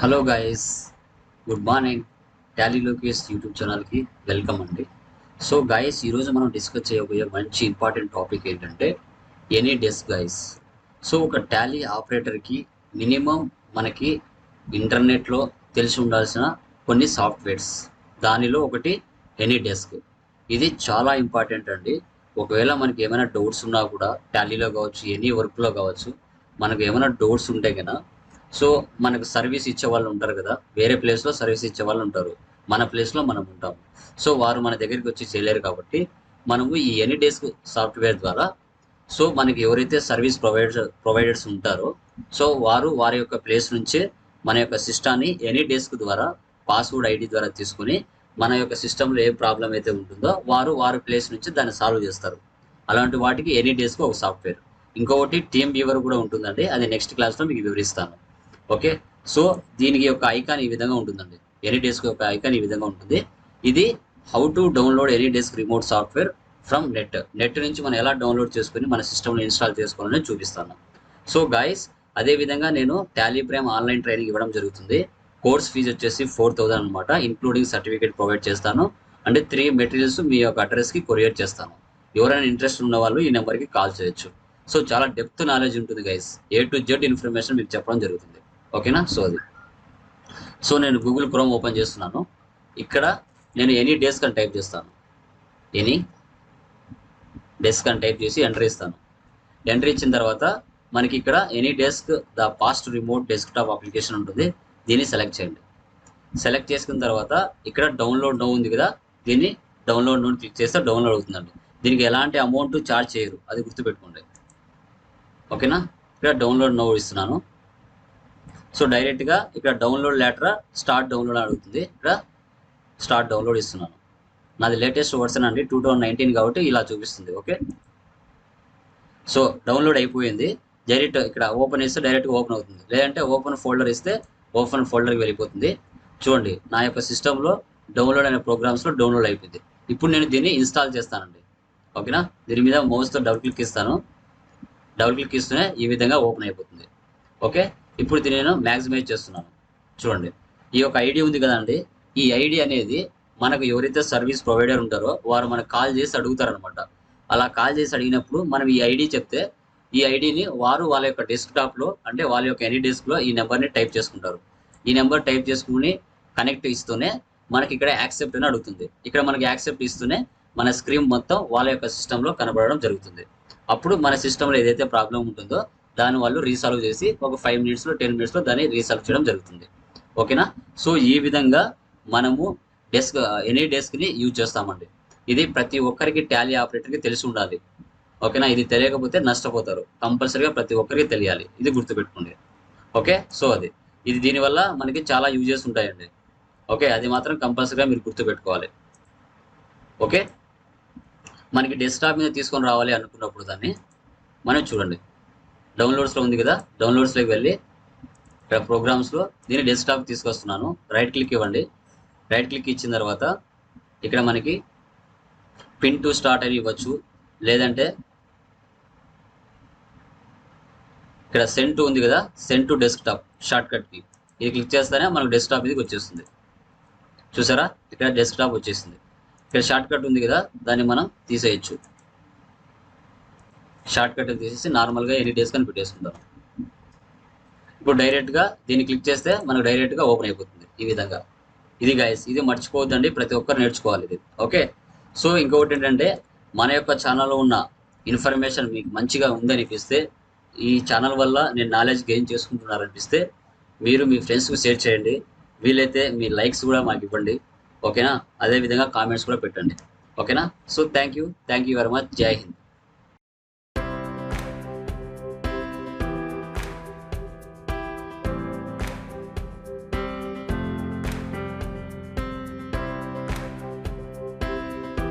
Hello guys good morning Tally Lokesh YouTube ఛానల్కి welcome అండి. So guys ఈరోజు మనం డిస్కస్ చేయబోయే మంచి ఇంపార్టెంట్ టాపిక్ ఏంటంటే ఎనీ డెస్క్ గాయస్ సో ఒక టాలీ ఆపరేటర్కి మినిమం మనకి ఇంటర్నెట్లో తెలిసి ఉండాల్సిన కొన్ని సాఫ్ట్వేర్స్ దానిలో ఒకటి ఎనీ డెస్క్ ఇది చాలా ఇంపార్టెంట్ అండి. ఒకవేళ మనకి ఏమైనా డౌట్స్ ఉన్నా కూడా టాలీలో కావచ్చు ఎనీ వర్క్లో కావచ్చు మనకు ఏమైనా డౌట్స్ ఉంటే కనుక సో మనకు సర్వీస్ ఇచ్చే వాళ్ళు ఉంటారు కదా వేరే ప్లేస్లో సర్వీస్ ఇచ్చే వాళ్ళు ఉంటారు. మన ప్లేస్లో మనం ఉంటాం. సో వారు మన దగ్గరికి వచ్చి చేయలేరు కాబట్టి మనము ఈ ఎనీ డేస్క్ సాఫ్ట్వేర్ ద్వారా సో మనకి ఎవరైతే సర్వీస్ ప్రొవైడర్ ప్రొవైడర్స్ ఉంటారో సో వారు వారి యొక్క ప్లేస్ నుంచే మన యొక్క సిస్టాన్ని ఎనీ డెస్క్ ద్వారా పాస్వర్డ్ ఐడి ద్వారా తీసుకుని మన యొక్క సిస్టంలో ఏ ప్రాబ్లం అయితే ఉంటుందో వారు వారి ప్లేస్ నుంచి దాన్ని సాల్వ్ చేస్తారు. అలాంటి వాటికి ఎనీ డేస్కు ఒక సాఫ్ట్వేర్. ఇంకొకటి టీమ్ వ్యూవర్ కూడా ఉంటుందండి. అది నెక్స్ట్ క్లాస్లో మీకు వివరిస్తాను. ఓకే? సో దీనికి యొక్క ఐకాన్ ఈ విధంగా ఉంటుందండి. ఎనీ డెస్క్ యొక్క ఐకాన్ ఈ విధంగా ఉంటుంది. ఇది how to download AnyDesk remote software from net. Net నుంచి మనం ఎలా డౌన్లోడ్ చేసుకుని మన సిస్టంలో ఇన్స్టాల్ చేసుకోవాలని చూపిస్తాను. సో గాయస్ అదే విధంగా నేను టాలీ ప్రైమ్ ఆన్లైన్ ట్రైనింగ్ ఇవ్వడం జరుగుతుంది. కోర్స్ ఫీజు వచ్చేసి ఫోర్ థౌసండ్ అనమాట ఇంక్లూడింగ్ సర్టిఫికేట్ ప్రొవైడ్ చేస్తాను. అంటే త్రీ మెటీరియల్స్ మీ యొక్క అడ్రస్కి కొరియర్ చేస్తాను. ఎవరైనా ఇంట్రెస్ట్ ఉన్న వాళ్ళు ఈ నెంబర్కి కాల్ చేయొచ్చు. సో చాలా డెప్త్ నాలెడ్జ్ ఉంటుంది guys A to Z information మీకు చెప్పడం జరుగుతుంది. ఓకేనా? సో అది. సో నేను గూగుల్ క్రోమ్ ఓపెన్ చేస్తున్నాను. ఇక్కడ నేను ఎనీ డేస్క్ అని టైప్ చేస్తాను. ఎనీ డెస్క్ అని టైప్ చేసి ఎంటర్ ఇస్తాను ఎంటర్ ఇచ్చిన తర్వాత మనకి ఇక్కడ AnyDesk the fast remote desktop application ఉంటుంది. దీన్ని సెలెక్ట్ చేయండి. సెలెక్ట్ చేసుకున్న తర్వాత ఇక్కడ డౌన్లోడ్ నో ఉంది కదా? దీన్ని డౌన్లోడ్ నో క్లిక్ చేస్తే డౌన్లోడ్ అవుతుందండి. దీనికి ఎలాంటి అమౌంట్ ఛార్జ్ చేయరు. అది గుర్తుపెట్టుకోండి. ఓకేనా? ఇక్కడ డౌన్లోడ్ నో ఇస్తున్నాను. సో డైరెక్ట్గా ఇక్కడ డౌన్లోడ్ లెటర్ స్టార్ట్ డౌన్లోడ్ అడుగుతుంది. ఇక్కడ స్టార్ట్ డౌన్లోడ్ ఇస్తున్నాను. నాది లేటెస్ట్ వర్షన్ అండి టూ థౌజండ్ నైన్టీన్ కాబట్టి ఇలా చూపిస్తుంది ఓకే? సో డౌన్లోడ్ అయిపోయింది. డైరెక్ట్ ఇక్కడ ఓపెన్ ఇస్తే డైరెక్ట్గా ఓపెన్ అవుతుంది. లేదంటే ఓపెన్ ఫోల్డర్ ఇస్తే ఓపెన్ ఫోల్డర్కి వెళ్ళిపోతుంది. చూడండి నా యొక్క సిస్టంలో డౌన్లోడ్ అయిన ప్రోగ్రామ్స్లో డౌన్లోడ్ అయిపోయింది. ఇప్పుడు నేను దీన్ని ఇన్స్టాల్ చేస్తానండి. ఓకేనా? దీని మీద మౌస్తో డబుల్ క్లిక్ ఇస్తాను. డబుల్ క్లిక్ ఇస్తూనే ఈ విధంగా ఓపెన్ అయిపోతుంది. ఓకే? ఇప్పుడు దీన్ని నేను మ్యాక్సిమైజ్ చేస్తున్నాను. చూడండి. ఈ యొక్క ఐడి ఉంది కదండి. ఈ ఐడి అనేది మనకు ఎవరైతే సర్వీస్ ప్రొవైడర్ ఉంటారో వారు మనకు కాల్ చేసి అడుగుతారనమాట అలా కాల్ చేసి అడిగినప్పుడు మనం ఈ ఐడి చెప్తే ఈ ఐడిని వారు వాళ్ళ యొక్క డెస్క్టాప్లో అంటే వాళ్ళ యొక్క ఎనీ డెస్క్లో ఈ నెంబర్ని టైప్ చేసుకుంటారు. ఈ నెంబర్ టైప్ చేసుకుని కనెక్ట్ ఇస్తూనే మనకి ఇక్కడ యాక్సెప్ట్ అని అడుగుతుంది. ఇక్కడ మనకి యాక్సెప్ట్ ఇస్తూనే మన స్క్రీన్ మొత్తం వాళ్ళ యొక్క సిస్టంలో కనబడడం జరుగుతుంది. అప్పుడు మన సిస్టంలో ఏదైతే ప్రాబ్లం ఉంటుందో దాన్ని వాళ్ళు రీసాల్వ్ చేసి ఒక ఫైవ్ మినిట్స్లో టెన్ మినిట్స్లో దాన్ని రీసాల్వ్ చేయడం జరుగుతుంది. ఓకేనా సో ఈ విధంగా మనము డెస్క్ ఎనీ డెస్క్ని యూజ్ చేస్తామండి. ఇది ప్రతి ఒక్కరికి టాలీ ఆపరేటర్కి తెలిసి ఉండాలి. ఓకేనా ఇది తెలియకపోతే నష్టపోతారు. కంపల్సరీగా ప్రతి ఒక్కరికి తెలియాలి. ఇది గుర్తుపెట్టుకోండి. ఓకే సో అది. ఇది దీనివల్ల మనకి చాలా యూజెస్ ఉంటాయండి. ఓకే అది మాత్రం కంపల్సరీగా మీరు గుర్తుపెట్టుకోవాలి. ఓకే మనకి డెస్క్టాప్ మీద తీసుకొని రావాలి అనుకున్నప్పుడు దాన్ని మనం చూడండి. డౌన్లోడ్స్లో ఉంది కదా డౌన్లోడ్స్లోకి వెళ్ళి ఇక్కడ ప్రోగ్రామ్స్లో దీన్ని డెస్క్టాప్ తీసుకొస్తున్నాను. రైట్ క్లిక్ ఇవ్వండి. రైట్ క్లిక్ ఇచ్చిన తర్వాత ఇక్కడ మనకి పిన్ టు స్టార్ట్ అని ఇవ్వచ్చు. లేదంటే ఇక్కడ సెండ్ టు ఉంది కదా సెండ్ టు డెస్క్టాప్ షార్ట్కట్కి. ఇది క్లిక్ చేస్తేనే మనకు డెస్క్టాప్ ఇది వచ్చేస్తుంది. చూసారా? ఇక్కడ డెస్క్టాప్ వచ్చేసింది. ఇక్కడ షార్ట్ కట్ ఉంది కదా దాన్ని మనం తీసేయచ్చు. షార్ట్ కట్ తీసేసి నార్మల్గా ఎనీ డేస్ కానీ పెట్టేసుకుంటాం ఇప్పుడు డైరెక్ట్గా దీన్ని క్లిక్ చేస్తే మనకు డైరెక్ట్గా ఓపెన్ అయిపోతుంది ఈ విధంగా. ఇది గైస్ ఇది మర్చిపోవద్దండి ప్రతి ఒక్కరు నేర్చుకోవాలి ఇది. ఓకే? సో ఇంకొకటి ఏంటంటే మన యొక్క ఛానల్లో ఉన్న ఇన్ఫర్మేషన్ మీకు మంచిగా ఉందనిపిస్తే ఈ ఛానల్ వల్ల నేను నాలెడ్జ్ గెయిన్ చేసుకుంటున్నారనిపిస్తే మీరు మీ ఫ్రెండ్స్కి షేర్ చేయండి. వీలైతే మీ లైక్స్ కూడా మాకు ఇవ్వండి. ఓకేనా? అదే విధంగా కామెంట్స్ కూడా పెట్టండి. ఓకేనా? So thank you thank you very much Jai Hind